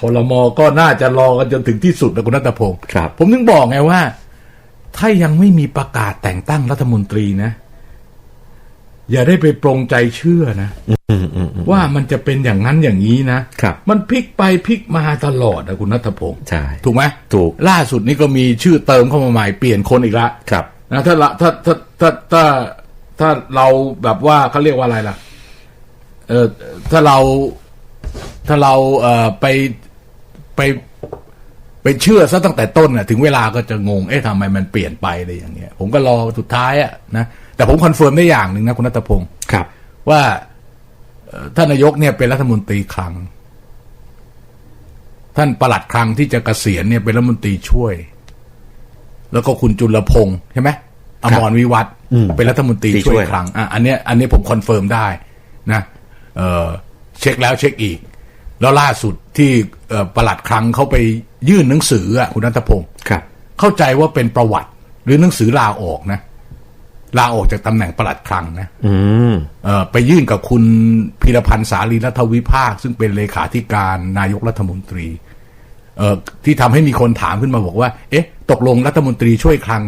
คอรมอก็น่าจะรอกันจนถึงที่สุดนะคุณนัทพงศ์ครับ ผมถึงบอกไงว่า ถ้ายังไม่มีประกาศแต่งตั้งรัฐมนตรีนะ อย่าได้ไปปรงใจเชื่อนะอืมอืมอืมว่ามันจะเป็นอย่างนั้นอย่างนี้นะครับ มันพลิกไปพลิกมาตลอดนะคุณนัทพงศ์ใช่ถูกไหมถูกล่าสุดนี้ก็มีชื่อเติมเข้ามาใหม่เปลี่ยนคนอีกละครับนะถ้าละถ้าถ้าถ้าถ้าถ้าเราแบบว่าเขาเรียกว่าอะไรล่ะ เออถ้าเราถ้าเราเอ่อไป ไปไปเชื่อซะตั้งแต่ต้นน่ะถึงเวลาก็จะงง เอ๊ะทำไมมันเปลี่ยนไปอะไรอย่างเงี้ย ผมก็รอสุดท้ายอะนะ แต่ผมคอนเฟิร์มได้อย่างหนึ่งนะ คุณนัทพงศ์ครับ ว่าเอ่อท่านนายกเนี่ยเป็นรัฐมนตรีคลัง ท่านประหลัดคลังที่จะเกษียณเนี่ยเป็นรัฐมนตรีช่วย แล้วก็คุณจุลพงศ์ใช่ไหมอมรวิวัฒน์อืมเป็นรัฐมนตรีที่ช่ช่ววยยคลังอะอันเนี้ยอันนี้ผมคอนเฟิร์มได้นะเออเช็คแล้วเช็คอีก แล้วล่าสุด ที่เอ่อประหลัดคลังเขาไปยื่นหนังสืออะคุณนัทพงศ์ครับเข้าใจว่าเป็นประวัติหรือหนังสือลาออกนะลาออกจากตำแหน่งประหลัดคลังนะอืมเอ่อไปยื่นกับคุณพีรพันธ์สาลีรัฐวิภาค ซึ่งเป็นเลขาธิการนายกรัฐมนตรี เอ่อที่ทำให้มีคนถามขึ้นมาบอกว่า เอ๊ะ ตกลงรัฐมนตรีช่วยคลัง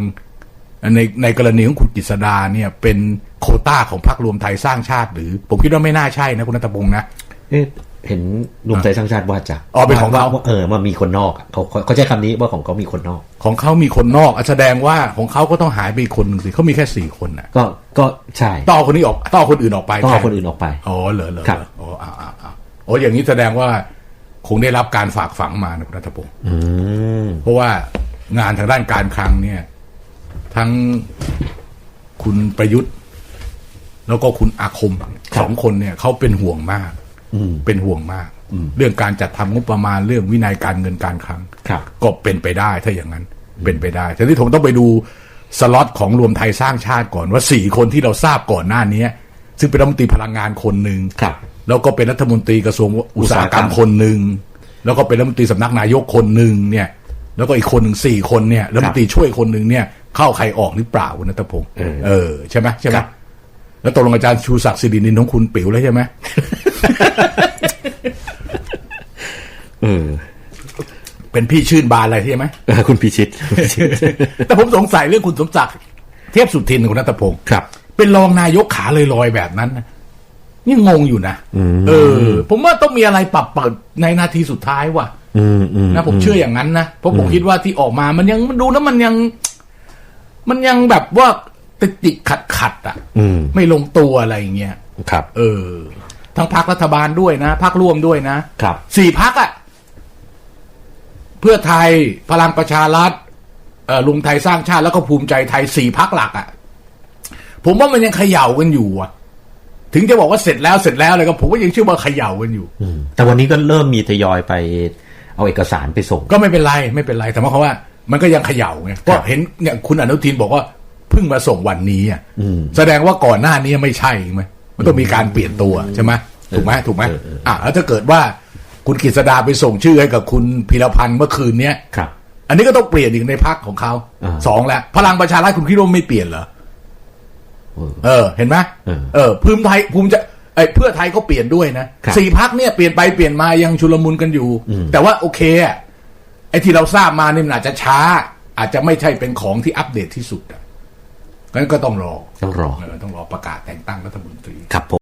ในในกรณีของคุณกฤษดาเนี่ย เป็นโควต้าของพรรครวมไทยสร้างชาติ หรือ ผมคิดว่าไม่น่าใช่นะคุณนัทพงศ์นะเอ๊ะ เห็นรวมใจสร้างชาติว่าจะอ๋อเป็นของเขาว่เออมามีคนนอกอะเขาเขาเขาใช้คำนี้ว่าของเขามีคนนอก ของเขามีคนนอกอะแสดงว่าของเขาก็ต้องหายไปอีกคนหนึ่งสิเขามีแค่สี่คนน่ะ ก็ก็ใช่ต้องเอาคนนี้ออกต้องเอาคนอื่นออกไปต้องเอาแทคนอื่นออกไปอ๋อเหรอเหรอครับเหรออ๋ออ่าอ่าอ่าโอ้อย่างนี้แสดงว่าคงได้รับการฝากฝังมานะคุณนัทพงศ์อืมเพราะว่างานทางด้านการคลังเนี่ย ทั้งคุณประยุทธ์ แล้วก็คุณอาคมสองคนเนี่ยเขาเป็นห่วงมากอืม เป็นห่วงมาก เรื่องการจัดทำงบประมาณเรื่องวินัยการเงินการคลังครับก็เป็นไปได้ถ้าอย่างนั้นเป็นไปได้แต่ที่ผมต้องไปดูสล็อตของรวมไทยสร้างชาติก่อนว่าสี่คนที่เราทราบก่อนหน้านี้ซึ่งเป็นรัฐมนตรีพลังงานคนหนึ่งครับแล้วก็เป็นรัฐมนตรีกระทรวงอุตสาหกรรมคนหนึ่งแล้วก็เป็นรัฐมนตรีสำนักนายกคนหนึ่งเนี่ย แล้วก็อีกคนหนึ่งสี่คนเนี่ยรัฐมนตรีช่วยคนหนึ่งเนี่ย เข้าใครออกหรือเปล่าคุณนัทพงศ์เออเออใช่ไหมใช่ไหมครับแล้วตกลงอาจารย์ชูศักดิ์สิรินินของคุณปิ๋วแล้วใช่ไหม เออเป็นพี่ชื่นบานอะไรใช่ไหมเออคุณพิชิต แต่ผมสงสัยเรื่องคุณสมศักดิ์เทพสุทินคุณนัทพงศ์ครับ เป็นรองนายกขาลอยๆแบบนั้นนะนี่งงอยู่นะอืมเออ ผมว่าต้องมีอะไรปรับเปิดในนาทีสุดท้ายว่ะอืมอืมนะผมเชื่ออย่างนั้นนะเพราะผมคิดว่าที่ออกมามันยังมันดูแล้วมันยัง มันยังแบบว่าติดติดขัดขัดๆอะ อืม ไม่ลงตัวอะไรอย่างเงี้ยครับ เออ ทั้งพักรัฐบาลด้วยนะพักร่วมด้วยนะครับสี่พักอะเพื่อไทยพลังประชารัฐเอ่อลุงไทยสร้างชาติแล้วก็ภูมิใจไทยสี่พักหลักอะผมว่ามันยังเขย่ากันอยู่อะถึงจะบอกว่าเสร็จแล้วเสร็จแล้วอะไรก็ผมก็ยังเชื่อว่าเขย่ากันอยู่อืมแต่วันนี้ก็เริ่มมีทยอยไปเอาเอกสารไปส่ง ก็ไม่เป็นไรไม่เป็นไรแต่หมายความว่ามันก็ยังเขย่าไงก็เห็นเนี่ยคุณอนุทินบอกว่าเพิ่งมาส่งวันนี้อะอืมแสดงว่าก่อนหน้านี้ไม่ใช่ไหม มันต้องมีการเปลี่ยนตัวใช่ไหมถูกไหมถูกไหมเออเอออะแล้วถ้าเกิดว่าคุณกฤษดาไปส่งชื่อให้กับคุณพีรพันธ์เมื่อคืนเนี้ยครับ อันนี้ก็ต้องเปลี่ยนอีกในพักของเขาอ่าสองแล้วพลังประชารัฐคุณคิดว่าไม่เปลี่ยนเหรอเออเออเห็นไหมเออเออภูมิไทยภูมิใจไอ้ยเพื่อไทยก็เปลี่ยนด้วยนะครับสี่พักเนี่ยเปลี่ยนไปเปลี่ยนมายังชุลมุนกันอยู่อืมแต่ว่าโอเคอะไอ้ที่เราทราบมาเนี่ยมันอาจจะช้า อาจจะไม่ใช่เป็นของที่อัปเดตที่สุดอะ งั้นก็ต้องรอต้องรอเออต้องรอประกาศแต่งตั้งรัฐมนตรีครับผม